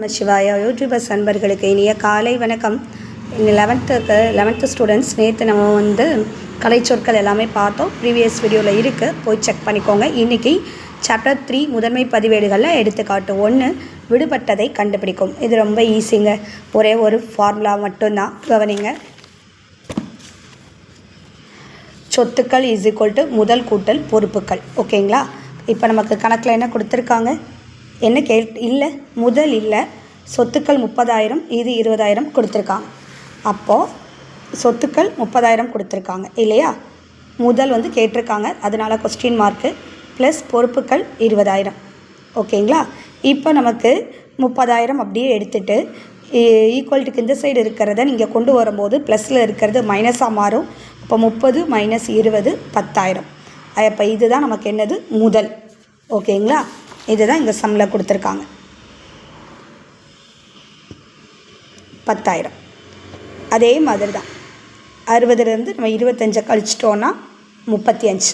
நம சிவாயா யூடியூபர்ஸ் அன்பர்களுக்கு இனிய காலை வணக்கம். இங்கே லெவன்த்துக்கு லெவன்த்து ஸ்டூடெண்ட்ஸ் நேற்று நம்ம வந்து கலைச்சொற்கள் எல்லாமே பார்த்தோம். ப்ரீவியஸ் வீடியோவில் இருக்குது போய் செக் பண்ணிக்கோங்க. இன்றைக்கி சாப்டர் த்ரீ முதன்மை பதிவேடுகளில் எடுத்துக்காட்டு ஒன்று விடுபட்டதை கண்டுபிடிக்கும். இது ரொம்ப ஈஸிங்க ஒரே ஒரு ஃபார்முலா மட்டும்தான். கவனிங்க. சொத்துக்கள் இஸ் ஈக்குவல் டு முதல் கூட்டல் பொறுப்புகள் ஓகேங்களா இப்போ நமக்கு கணக்கில் என்ன கொடுத்துருக்காங்க? என்ன கேள் இல்லை முதல் இல்லை. சொத்துக்கள் முப்பதாயிரம் இது இருபதாயிரம் கொடுத்துருக்காங்க. அப்போது சொத்துக்கள் முப்பதாயிரம் கொடுத்துருக்காங்க இல்லையா? முதல் வந்து கேட்டிருக்காங்க அதனால கொஸ்டின் மார்க்கு ப்ளஸ் பொறுப்புகள் இருபதாயிரம். ஓகேங்களா? இப்போ நமக்கு முப்பதாயிரம் அப்படியே எடுத்துகிட்டு ஈக்குவல்ட்டுக்கு இந்த சைடு இருக்கிறத நீங்கள் கொண்டு வரும்போது ப்ளஸில் இருக்கிறது மைனஸாக மாறும். இப்போ முப்பது மைனஸ் இருபது பத்தாயிரம். அப்போ இதுதான் நமக்கு என்னது? முதல். ஓகேங்களா? இதுதான் இங்கே சம்மில் கொடுத்துருக்காங்க. பத்தாயிரம். அதே மாதிரி தான் அறுபதுலேருந்து நம்ம இருபத்தஞ்சை கழிச்சிட்டோன்னா முப்பத்தி அஞ்சு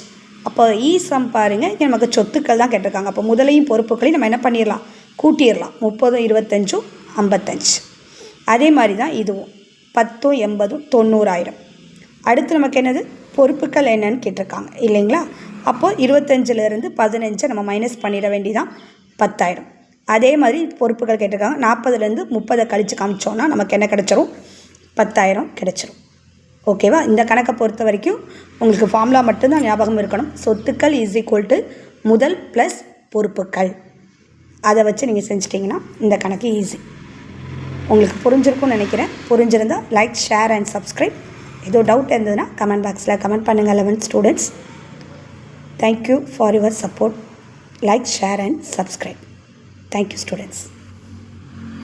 அப்போ e ஈ சம் பாருங்கள் இங்கே நமக்கு சொத்துக்கள் தான் கேட்டிருக்காங்க. அப்போ முதலையும் பொறுப்புகளையும் நம்ம என்ன பண்ணிடலாம்? கூட்டிடலாம். முப்பதும் இருபத்தஞ்சும் ஐம்பத்தஞ்சு. அதே மாதிரி தான் இதுவும். பத்தும் எண்பதும் தொண்ணூறாயிரம். அடுத்து நமக்கு என்னது? பொறுப்புகள் என்னன்னு கேட்டிருக்காங்க. இல்லைங்களா? அப்போது இருபத்தஞ்சிலேருந்து பதினஞ்சை நம்ம மைனஸ் பண்ணிட வேண்டிதான் பத்தாயிரம். அதே மாதிரி பொறுப்புகள் கேட்டிருக்காங்க. நாற்பதுலேருந்து முப்பதை கழித்து காமிச்சோன்னா நமக்கு என்ன கிடச்சிரும்? பத்தாயிரம் கிடச்சிரும். ஓகேவா இந்த கணக்கை பொறுத்த வரைக்கும் உங்களுக்கு ஃபார்முலா மட்டும்தான் ஞாபகம் இருக்கணும். சொத்துக்கள் இஸ் ஈக்குவல் டு முதல் ப்ளஸ் பொறுப்புகள். அதை வச்சு நீங்கள் செஞ்சிட்டிங்கன்னா இந்த கணக்கு ஈஸி உங்களுக்கு புரிஞ்சிருக்கும்னு நினைக்கிறேன். புரிஞ்சிருந்தால் லைக் ஷேர் அண்ட் சப்ஸ்கிரைப் ஏதோ டவுட் இருந்ததுன்னா கமெண்ட் பாக்ஸில் கமெண்ட் பண்ணுங்கள் eleventh students Thank you for your support. Like, share, and subscribe. Thank you, students.